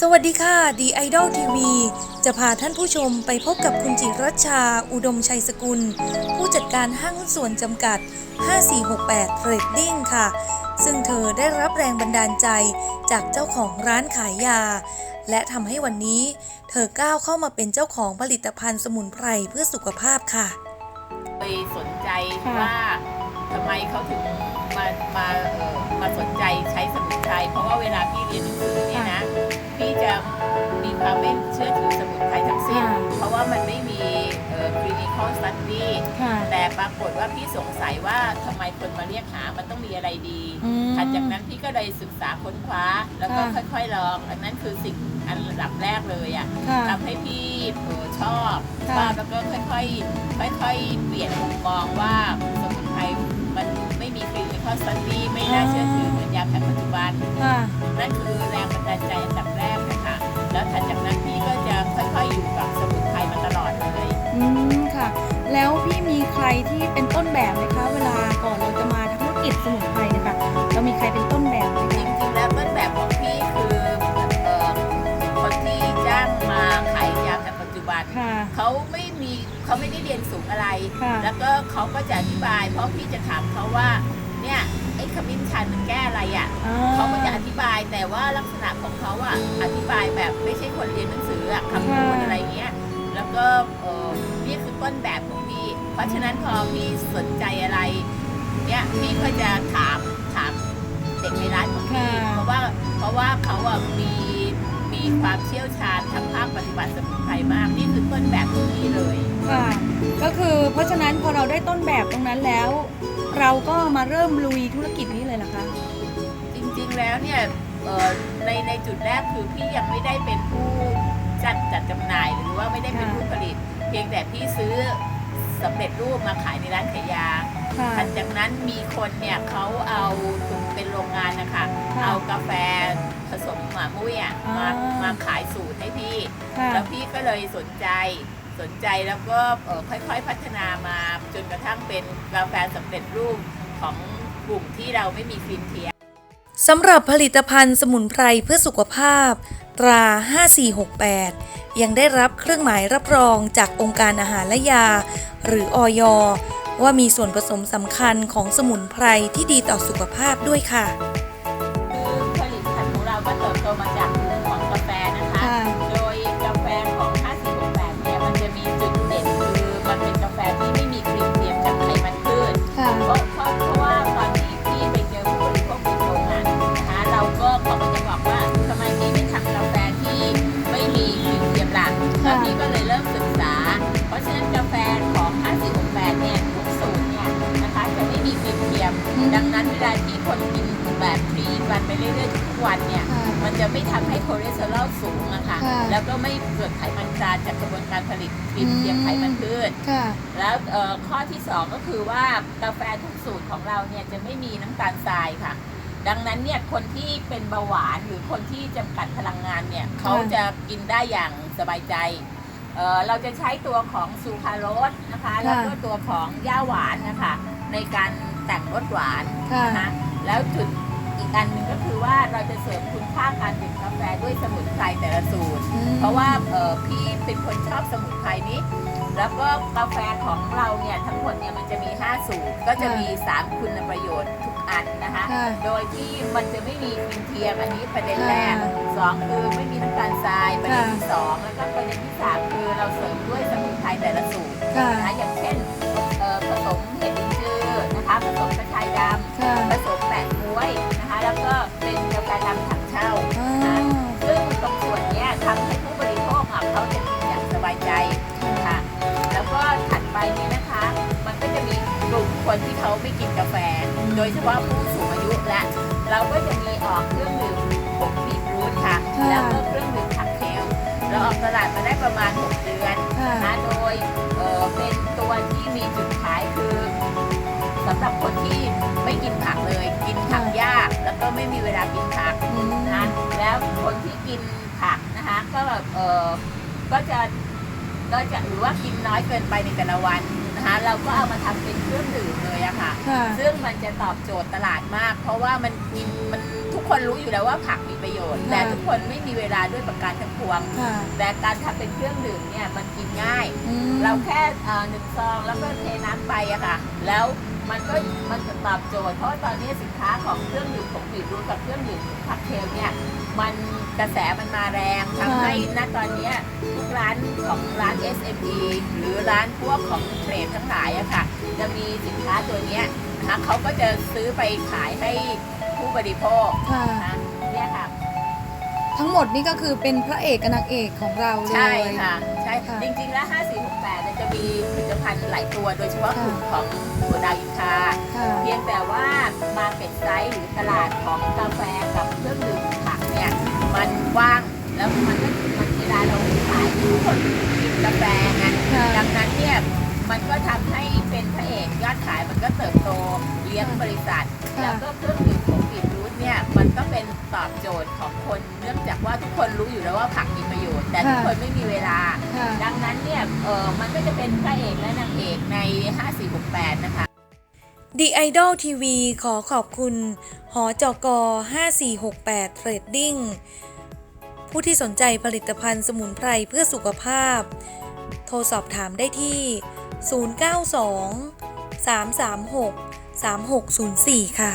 สวัสดีค่ะดีไอดอลทีวีจะพาท่านผู้ชมไปพบกับคุณจิรัชชา อุดมชัยสกุล ผู้จัดการห้างหุ้นส่วนจำกัด 5468เทรดดิ้งค่ะ ซึ่งเธอได้รับแรงบันดาลใจจากเจ้าของร้านขายยา และทำให้วันนี้ เธอก้าวเข้ามาเป็นเจ้าของผลิตภัณฑ์สมุนไพรเพื่อสุขภาพค่ะไปสนใจค่ะว่าทำไมเขาถึงมามาเอ่อมาสนใจใช้สมุนไพรเพราะว่าเวลาพี่เรียนหนังสือเนี่ยนะ พี่จะมีความไม่เชื่อถือสมุนไพรทั้งสิ้น ค่ะ เพราะว่ามันไม่มีเอ่อ clinical study ค่ะ แต่ปรากฏว่าพี่สงสัยว่าทำไมคนมาเรียกหา มันต้องมีอะไรดีอืมถัดจากนั้นพี่ก็เลยศึกษาค้นคว้า แล้วก็ค่ะ ค่อยๆลอง อันนั้นคือสิ่งอันระดับแรกเลยอะ ค่ะ ทำให้พี่เออชอบค่ะ ชอบแล้วก็ค่อยๆ ค่อยๆ เปลี่ยนมุมมองว่าสมุนไพรมันไม่มีคลินิคอลสตัดดี้ไม่น่าเชื่อถือเหมือนยา แผนปัจจุบันค่ะ นั่นคือแรงบันดาลใจอันดับแรกนะคะแล้วถัดจากนั้นพี่ก็จะค่อยๆอยู่กับสมุนไพรมาตลอดเลยอืมค่ะ แล้วพี่มีใครที่เป็นต้นแบบไหมคะ เวลาก่อนเราจะมาทำธุรกิจสมุนไพรเนะคะเรามีใครเป็นต้นแบบไหมจคะริงๆแล้วต้นแบบของพี่คือเอ่อคนที่จ้างมาขายยาแผนปัจจุบัน ค่ะ เขาไม่มีเขาไม่ได้เรียนสูงอะไร ค่ะแล้วก็เขาก็จะอธิบาย เพราะพี่จะถามเขาว่า เนี่ยไอ้ ขมิ้นชันมันแก้อะไรอะ่ะอ่เขาก็จะอธิบายแต่ว่าลักษณะของเขาอะ่ะอธิบายแบบไม่ใช่คนเรียนหนังสืออะคำพูดอะไรเงี้ย แล้วก็เออนี่คือต้นแบบของพี่เพราะฉะนั้นพอพี่สนใจอะไร เนี่ยพี่ก็จะถามถามเด็กในร้านของพี่ค่ะเพราะว่าเพราะว่าเขาอะมีมีความเชี่ยวชาญทางภาคปฏิบัติสมุนไพรมากนี่คือต้นแบบของพี่เลย ค่ะ ก็คือเพราะฉะนั้นพอเราได้ต้นแบบตรงนั้นแล้ว เราก็มาเริ่มลุยธุรกิจนี้เลยเหรอคะ จริงๆแล้วเนี่ยเอ่อในในจุดแรกคือพี่ยังไม่ได้เป็นผู้จัดจัดจำหน่ายหรือว่าไม่ได้เป็นค่ะผู้ผลิต เพียงแต่พี่ซื้อสำเร็จรูปมาขายในร้านขายยาค่ะถัดจากนั้นมีคนเนี่ยเขาเอาเป็นโรงงานนะคะ ค่ะเอากาแฟผสมหมามุ้ยอะมาอ่าม มาขายสูตรให้พี่ ค่ะ แล้วพี่ก็เลยสนใจ สนใจแล้วก็เอ่อค่อยๆพัฒนามาจนกระทั่งเป็นกาแฟสำเร็จรูปของกลุ่มที่เราไม่มีคลินเทียสำหรับผลิตภัณฑ์สมุนไพรเพื่อสุขภาพ ตรา 5468 ยังได้รับเครื่องหมายรับรองจากองค์การอาหารและยา หรืออยว่ามีส่วนผสมสำคัญของสมุนไพรที่ดีต่อสุขภาพด้วยค่ะคือผลิตภัณฑ์ของเราก็เติบโตมาจาก ยมอืมดังนั้นเวลาที่คนกินแบบฟรีวันไปเรื่อยๆทุกวันเนี่ย ค่ะมันจะไม่ทำให้คอเลสเตอรอลสูงอะค่ะ ค่ะแล้วก็ไม่เกิดไขมันจานจากกระบวนการผลิตกลิ่นเทียมไขมันพืช ค่ะ แล้วเอ่อข้อที่ 2 ก็คือว่ากาแฟทุกสูตรของเราเนี่ยจะไม่มีน้ำตาลทรายค่ะ ดังนั้นเนี่ยคนที่เป็นเบาหวานหรือคนที่จำกัดพลังงานเนี่ยเขาจะกินได้อย่างสบายใจ เอ่อเราจะใช้ตัวของซูคราโรสนะคะ แล้วก็ตัวของย่าหวานนะคะ ในการแต่งรสหวานค่ะนะคะแล้วจุดอีกอันหนึ่งก็คือว่าเราจะเสริมคุณค่าการดื่มกาแฟด้วยสมุนไพรแต่ละสูตรอืมเพราะว่าเอ่อพี่เป็นคนชอบสมุนไพรนี้ แล้วก็กาแฟของเราเนี่ยทั้งหมดเนี่ยมันจะมี 5 สูตร ก็จะมี 3 คุณประโยชน์ทุก อันนะคะ ค่ะโดยที่มันจะไม่มีกลิ่นเทียมอันนี้ประเด็นแรกค่ะสองคือไม่มีน้ำตาลทรายประเด็นค่ะที่สองแล้วก็ประเด็นที่สามคือเราเสริมด้วยสมุนไพรแต่ละสูตรค่ะ นะคะอย่างเช่นเอ่อผสมเห็ดลินจือนะคะผสมกระชายดำค่ะผสมแปะกล้วยนะคะ แล้วก็เป็นกาแฟดำถังเช่าอ่านะคะ ซึ่งตรงส่วนเนี้ยทำให้ผู้บริโภคอะเขาจะกินอย่างสบายใจค่ะ แล้วก็ถัดไปเนี่ยนะคะ มันก็จะมีกลุ่มคนที่เขาไม่กินกาแฟ โดยเฉพาะผู้สูงอายุและ เราก็จะมีออกเครื่องดื่มพวกบีทรูทค่ะค่ะ แล้วก็เครื่องดื่มผักเคลเราออกตลาดมาได้ประมาณ 6 เดือนค่ะนะโดยเอ่อเป็นตัวที่มีจุดขายคือสำหรับคนที่ไม่กินผักเลย กินผักยาก แล้วก็ไม่มีเวลากินผักอืมนะแล้วคนที่กินผักนะคะก็แบบเออก็จะก็จะหรือว่ากินน้อยเกินไปในแต่ละวัน นะคะ เราก็เอามาทำเป็นเครื่องดื่มเลยอะค่ะ ค่ะ ซึ่งมันจะตอบโจทย์ตลาดมาก เพราะว่ามันกินมันทุกกคนรู้อยู่แล้วว่าผักมีประโยชน์ ค่ะ แต่ทุกคนไม่มีเวลาด้วยประการทั้งปวง ค่ะแต่การทำเป็นเครื่องดื่มเนี่ยมันกินง่าย อืม เราแค่เอ่อหนึ่งซองแล้วก็เทน้ำไปอะค่ะ แล้ว มันก็มันจะตอบโจทย์เพราะว่าตอนนี้สินค้าของเครื่องดื่มของบีบรูทกับเครื่องดื่มผักเทลเนี่ยมันกระแสมันมาแรงทำให้ณตอนเนี้ยทุกร้านของร้าน SME หรือร้านพวกของเทรดทั้งหลายอะค่ะ จะมีสินค้าตัวเนี้ยนะคะเขาก็จะซื้อไปขายให้ผู้บริโภคค่ะนะคะเนี่ยค่ะทั้ง หมดนี่ก็คือเป็นพระเอกกับนางเอกของเราเลย ใช่ค่ะ ใช่ค่ะ จริงๆ แล้ว 5468เนี่ยจะมีผลิตภัณฑ์หลายตัว โดยเฉพาะค่ะกลุ่มของถั่วดาวอินทราค่ะเพียงแต่ว่ามาเก็ตไซส์หรือตลาดของกาแฟกับเครื่องดื่มผักเนี่ย มันกว้างแล้วมันก็มันเวลาเราขายทุกคนกินกาแฟไงค่ะดังนั้นเนี่ยมันก็ทำให้เป็นพระเอกยอดขายมันก็เติบโตเลี้ยงบริษัทค่ะแล้วก็เครื่องดื่มของบีทรูท เนี่ยมันก็เป็นตอบโจทย์ของคนเนื่องจากว่าทุกคนรู้อยู่แล้วว่าผักมีประโยชน์ แต่ทุกคนไม่มีเวลา ค่ะ ดังนั้นเนี่ยเออมันก็จะเป็นพระเอกและนางเอกใน 5468 นะคะ The Idol TV ขอขอบคุณ หอจก5468 Trading ผู้ที่สนใจผลิตภัณฑ์สมุนไพรเพื่อสุขภาพ โทรสอบถามได้ที่ 092 336 3604 ค่ะ